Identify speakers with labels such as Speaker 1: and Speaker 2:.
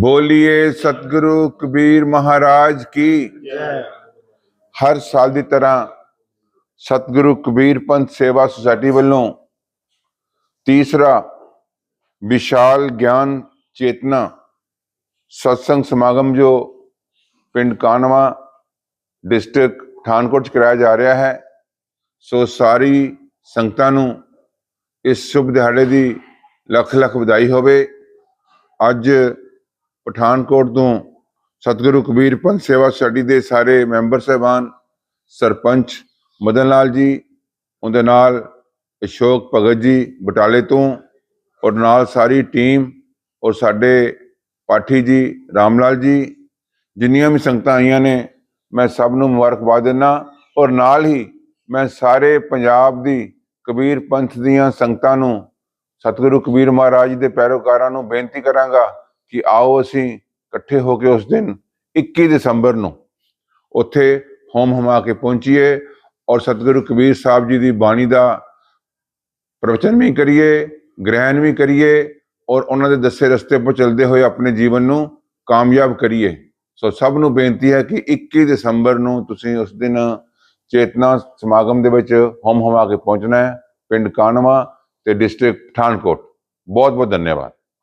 Speaker 1: ਬੋਲੀਏ ਸਤਿਗੁਰੂ ਕਬੀਰ ਮਹਾਰਾਜ ਕੀ। ਹਰ ਸਾਲ ਦੀ ਤਰ੍ਹਾਂ ਸਤਿਗੁਰੂ ਕਬੀਰ ਪੰਥ ਸੇਵਾ ਸੁਸਾਇਟੀ ਵੱਲੋਂ ਤੀਸਰਾ ਵਿਸ਼ਾਲ ਗਿਆਨ ਚੇਤਨਾ ਸਤਸੰਗ ਸਮਾਗਮ ਜੋ ਪਿੰਡ ਕਾਨਵਾ ਡਿਸਟ੍ਰਿਕਟ ਪਠਾਨਕੋਟ ਚ ਕਰਾਇਆ ਜਾ ਰਿਹਾ ਹੈ, ਸੋ ਸਾਰੀ ਸੰਗਤਾਂ ਨੂੰ ਇਸ ਸ਼ੁਭ ਦਿਹਾੜੇ ਦੀ ਲੱਖ ਲੱਖ ਵਧਾਈ ਹੋਵੇ। ਅੱਜ ਪਠਾਨਕੋਟ ਤੋਂ ਸਤਿਗੁਰੂ ਕਬੀਰ ਪੰਥ ਸੇਵਾ ਸੁਸਾਇਟੀ ਦੇ ਸਾਰੇ ਮੈਂਬਰ ਸਹਿਬਾਨ, ਸਰਪੰਚ ਮਦਨ ਲਾਲ ਜੀ, ਉਹਦੇ ਨਾਲ ਅਸ਼ੋਕ ਭਗਤ ਜੀ ਬਟਾਲੇ ਤੋਂ ਔਰ ਨਾਲ ਸਾਰੀ ਟੀਮ ਔਰ ਸਾਡੇ ਪਾਠੀ ਜੀ ਰਾਮ ਲਾਲ ਜੀ, ਜਿੰਨੀਆਂ ਵੀ ਸੰਗਤਾਂ ਆਈਆਂ ਨੇ, ਮੈਂ ਸਭ ਨੂੰ ਮੁਬਾਰਕਬਾਦ ਦਿੰਦਾ ਔਰ ਨਾਲ ਹੀ ਮੈਂ ਸਾਰੇ ਪੰਜਾਬ ਦੀ ਕਬੀਰ ਪੰਥ ਦੀਆਂ ਸੰਗਤਾਂ ਨੂੰ, ਸਤਿਗੁਰੂ ਕਬੀਰ ਮਹਾਰਾਜ ਦੇ ਪੈਰੋਕਾਰਾਂ ਨੂੰ ਬੇਨਤੀ ਕਰਾਂਗਾ ਕਿ ਆਓ ਅਸੀਂ ਇਕੱਠੇ ਹੋ ਕੇ ਉਸ ਦਿਨ 21 ਦਸੰਬਰ ਨੂੰ ਉੱਥੇ ਹੋਮ ਹਮਾ ਕੇ ਪਹੁੰਚੀਏ ਔਰ ਸਤਿਗੁਰੂ ਕਬੀਰ ਸਾਹਿਬ ਜੀ ਦੀ ਬਾਣੀ ਦਾ ਪ੍ਰਵਚਨ ਵੀ ਕਰੀਏ, ਗ੍ਰਹਿਣ ਵੀ ਕਰੀਏ ਔਰ ਉਹਨਾਂ ਦੇ ਦੱਸੇ ਰਸਤੇ ਪਰ ਚੱਲਦੇ ਹੋਏ ਆਪਣੇ ਜੀਵਨ ਨੂੰ ਕਾਮਯਾਬ ਕਰੀਏ। ਸੋ ਸਭ ਨੂੰ ਬੇਨਤੀ ਹੈ ਕਿ 21 ਦਸੰਬਰ ਨੂੰ ਤੁਸੀਂ ਉਸ ਦਿਨ ਚੇਤਨਾ ਸਮਾਗਮ ਦੇ ਵਿੱਚ ਹੋਮ ਹਮਾ ਕੇ ਪਹੁੰਚਣਾ ਹੈ, ਪਿੰਡ ਕਾਨਵਾ ਤੇ ਡਿਸਟ੍ਰਿਕਟ ਪਠਾਨਕੋਟ। ਬਹੁਤ ਬਹੁਤ ਧੰਨਵਾਦ।